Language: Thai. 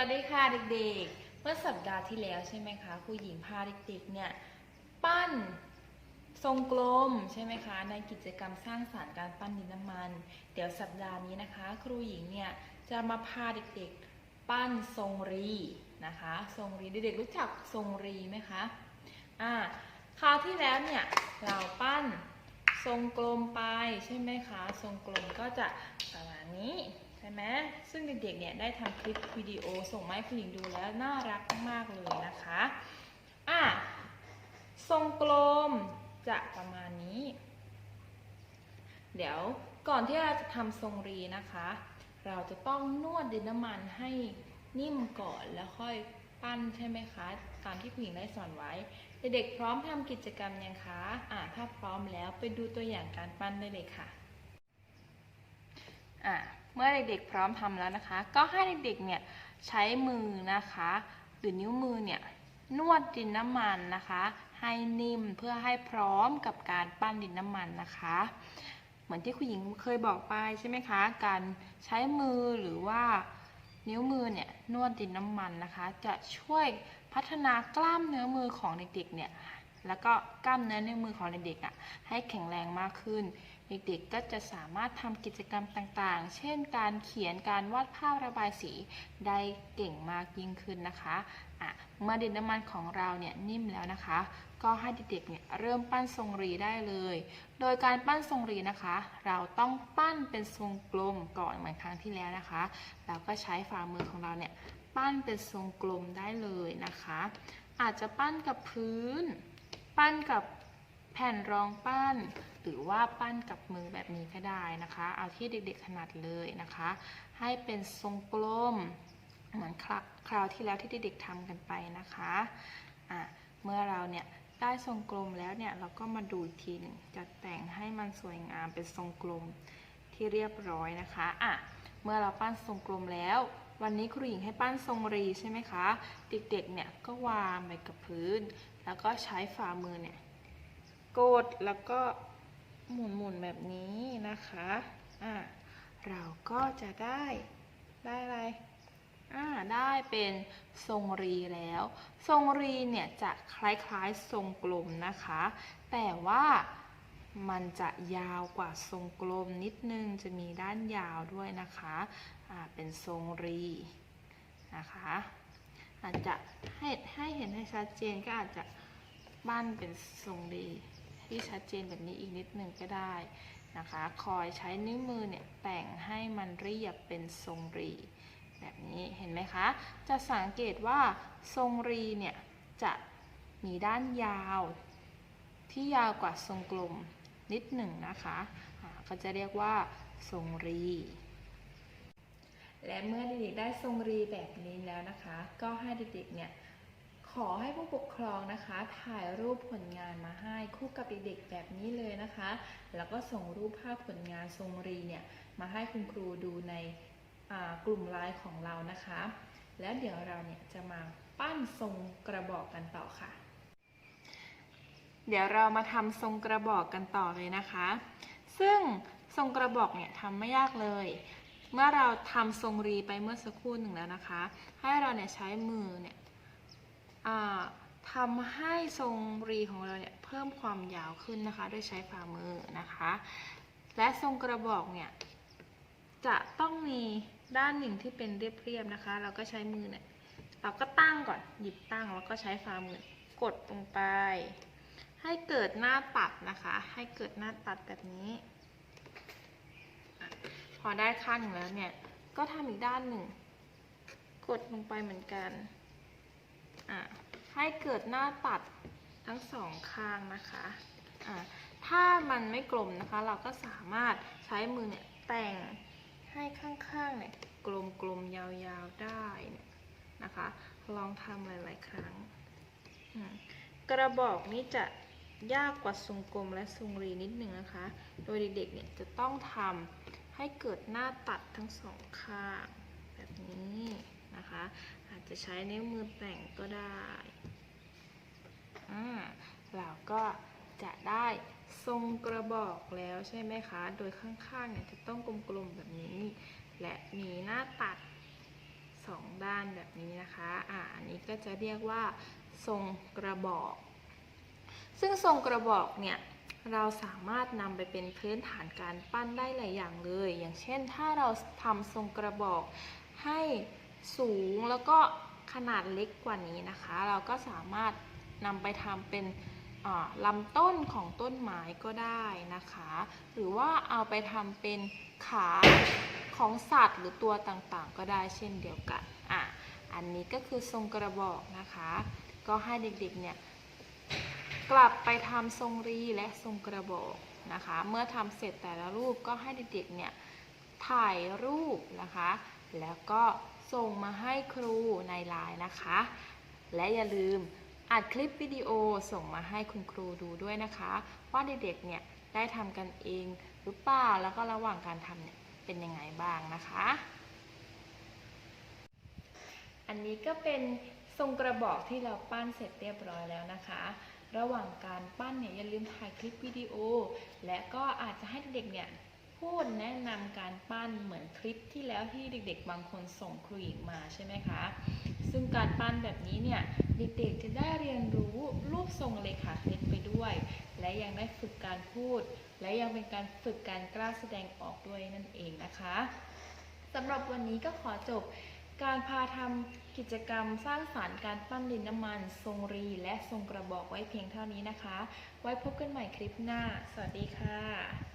วัสดีค่ะเด็กๆ เมื่อสัปดาห์ที่แล้วใช่ไหมคะครูหญิงพาเด็กๆเนี่ยปั้นทรงกลมใช่ไหมคะในกิจกรรมสร้างสรรค์การปั้นดินน้ำมัน เดี๋ยวสัปดาห์นี้นะคะ ครูหญิงเนี่ยจะมาพาเด็กๆ ปั้นทรงรีนะคะ ทรงรีเด็กๆรู้จักทรงรีไหมคะอ่าคราวที่แล้วเนี่ยเราปั้นทรงกลมไปใช่ไหมคะ ทรงกลมก็จะประมาณนี้ ช่ไหมซึ่งเด็กๆเนี่ยได้ทำคลิปวิดีโอส่งมาให้คุณหญิงดูแล้วน่ารักมากเลยนะคะอะทรงกลมจะประมาณนี้ เดี๋ยวก่อนที่เราจะทำทรงรีนะคะ เราจะต้องนวดดินน้ำมันให้นิ่มก่อนแล้วค่อยปั้นใช่ไหมคะ ตามที่คุณหญิงได้สอนไว้ เด็กๆพร้อมทำกิจกรรมยังคะอะถ้าพร้อมแล้วไปดูตัวอย่างการปั้นได้เลยค่ะอะ เมื่อเด็กๆพร้อมทำแล้วนะคะ ก็ให้เด็กๆเนี่ยใช้มือนะคะ หรือนิ้วมือเนี่ยนวดดินน้ำมันนะคะ ให้นิ่มเพื่อให้พร้อมกับการปั้นดินน้ำมันนะคะ เหมือนที่คุณหญิงเคยบอกไปใช่ไหมคะ การใช้มือหรือว่านิ้วมือเนี่ยนวดดินน้ำมันนะคะ จะช่วยพัฒนากล้ามเนื้อมือของเด็กๆเนี่ยแล้วก็กล้ามเนื้อในมือของเด็กๆอะให้แข็งแรงมากขึ้น เด็กๆ ก็จะสามารถทำกิจกรรมต่างๆ เช่น การเขียน การวาดภาพระบายสี ได้เก่งมากยิ่งขึ้นนะคะอะเมื่อดินน้ำมันของเราเนี่ยนิ่มแล้วนะคะ ก็ให้เด็กๆ เนี่ยเริ่มปั้นทรงรีได้เลย โดยการปั้นทรงรีนะคะ เราต้องปั้นเป็นทรงกลมก่อนเหมือนครั้งที่แล้วนะคะ แล้วก็ใช้ฝ่ามือของเราเนี่ยปั้นเป็นทรงกลมได้เลยนะคะ อาจจะปั้นกับพื้น ปั้นกับ แผ่นรองปั้น หรือว่าปั้นกับมือแบบนี้ก็ได้นะคะ เอาที่เด็กๆถนัดเลยนะคะ ให้เป็นทรงกลมเหมือนคราคราวที่แล้วที่เด็กๆทำกันไปนะคะะเมื่อเราเนี่ยได้ทรงกลมแล้วเนี่ยเราก็มาดูอีกทีหนึงจัดแต่งให้มันสวยงามเป็นทรงกลมที่เรียบร้อยนะคะอะเมื่อเราปั้นทรงกลมแล้ว วันนี้ครูหญิงให้ปั้นทรงรีใช่ไหมคะ เด็กๆเนี่ยก็วางไปกับพื้น แล้วก็ใช้ฝ่ามือเนี่ย กดแล้วก็หมุนๆแบบนี้นะคะอะเราก็จะได้ได้อะไรอ่าได้เป็นทรงรีแล้ว ทรงรีเนี่ยจะคล้ายๆทรงกลมนะคะ แต่ว่ามันจะยาวกว่าทรงกลมนิดนึงจะมีด้านยาวด้วยนะคะอ่าเป็นทรงรีนะคะอาจจะให้ให้เห็นให้ชัดเจนก็อาจจะบ้านเป็นทรงรี ที่ชัดเจนแบบนี้อีกนิดหนึ่งก็ได้นะคะ คอยใช้นิ้วมือเนี่ยแต่งให้มันเรียบเป็นทรงรี แบบนี้เห็นไหมคะ จะสังเกตว่าทรงรีเนี่ยจะมีด้านยาว ที่ยาวกว่าทรงกลมนิดหนึ่งนะคะก็จะเรียกว่าทรงรี และเมื่อเด็กๆได้ทรงรีแบบนี้แล้วนะคะ ก็ให้เด็กๆเนี่ย ขอให้ผู้ปกครองนะคะ ถ่ายรูปผลงานมาให้คู่กับเด็กๆแบบนี้เลยนะคะ แล้วก็ส่งรูปภาพผลงานทรงรีเนี่ยมาให้คุณครูดูในกลุ่มไลน์ของเรานะคะ แล้วเดี๋ยวเราเนี่ยจะมาปั้นทรงกระบอกกันต่อค่ะ เดี๋ยวเรามาทำทรงกระบอกกันต่อเลยนะคะ ซึ่งทรงกระบอกเนี่ยทำไม่ยากเลย เมื่อเราทำทรงรีไปเมื่อสักครู่หนึ่งแล้วนะคะ ให้เราเนี่ยใช้มือเนี่ย ทำให้ทรงรีของเราเนี่ยเพิ่มความยาวขึ้นนะคะด้วยใช้ฝ่ามือนะคะ และทรงกระบอกเนี่ยจะต้องมีด้านหนึ่งที่เป็นเรียบๆนะคะ เราก็ใช้มือเนี่ยเราก็ตั้งก่อนหยิบตั้งแล้วก็ใช้ฝ่ามือกดลงไป ให้เกิดหน้าตัดนะคะ ให้เกิดหน้าตัดแบบนี้ พอได้ข้างหนึ่งแล้วเนี่ยก็ทำอีกด้านหนึ่ง กดลงไปเหมือนกันอะ ให้เกิดหน้าตัดทั้งสองข้างนะคะะถ้ามันไม่กลมนะคะ เราก็สามารถใช้มือเนี่ยแต่งให้ข้างๆเนี่ยกลมๆยาวๆได้นะคะ ลองทำหลายๆครั้ง กระบอกนี้จะยากกว่าทรงกลมและทรงรีนิดหนึ่งนะคะ โดยเด็กๆเนี่ยจะต้องทำให้เกิดหน้าตัดทั้งสองข้างแบบนี้ นะคะ อาจจะใช้นิ้วมือแต่งก็ได้อ่าเราก็จะได้ทรงกระบอกแล้วใช่ไหมคะ โดยข้างๆเนี่ยจะต้องกลมๆแบบนี้ และมีหน้าตัดสองด้านแบบนี้นะคะ อ่าอันนี้ก็จะเรียกว่าทรงกระบอก ซึ่งทรงกระบอกเนี่ยเราสามารถนำไปเป็นพื้นฐานการปั้นได้หลายอย่างเลย อย่างเช่นถ้าเราทำทรงกระบอกให้ สูงแล้วก็ขนาดเล็กกว่านี้นะคะ เราก็สามารถนำไปทำเป็นลำต้นของต้นไม้ก็ได้นะคะ หรือว่าเอาไปทำเป็นขาของสัตว์หรือตัวต่างๆ ก็ได้เช่นเดียวกันอะอันนี้ก็คือทรงกระบอกนะคะ ก็ให้เด็กๆเนี่ยกลับไปทำทรงรีและทรงกระบอกนะคะ เมื่อทำเสร็จแต่ละรูปก็ให้เด็กๆเนี่ยถ่ายรูปนะคะ แล้วก็ ส่งมาให้ครูในไลน์นะคะ และอย่าลืมอัดคลิปวิดีโอส่งมาให้คุณครูดูด้วยนะคะ ว่าเด็กๆเนี่ยได้ทำกันเองหรือเปล่าแล้วก็ระหว่างการทำเนี่ยเป็นยังไงบ้างนะคะ อันนี้ก็เป็นทรงกระบอกที่เราปั้นเสร็จเรียบร้อยแล้วนะคะ ระหว่างการปั้นเนี่ยอย่าลืมถ่ายคลิปวิดีโอ และก็อาจจะให้เด็กๆเนี่ย พูดแนะนำการปั้นเหมือนคลิปที่แล้วที่เด็กๆ บางคนส่งครูหญิงมาใช่ไหมคะ ซึ่งการปั้นแบบนี้เนี่ยเด็กๆจะได้เรียนรู้รูปทรงเลขาคณิตไปด้วย และยังได้ฝึกการพูด และยังเป็นการฝึกการกล้าแสดงออกด้วยนั่นเองนะคะสำหรับวันนี้ก็ขอจบการพาทำกิจกรรมสร้างสารรค์การปั้นดินน้ำมัน ทรงรี และทรงกระบอกไว้เพียงเท่านี้นะคะ ไว้พบกันใหม่คลิปหน้า สวัสดีค่ะ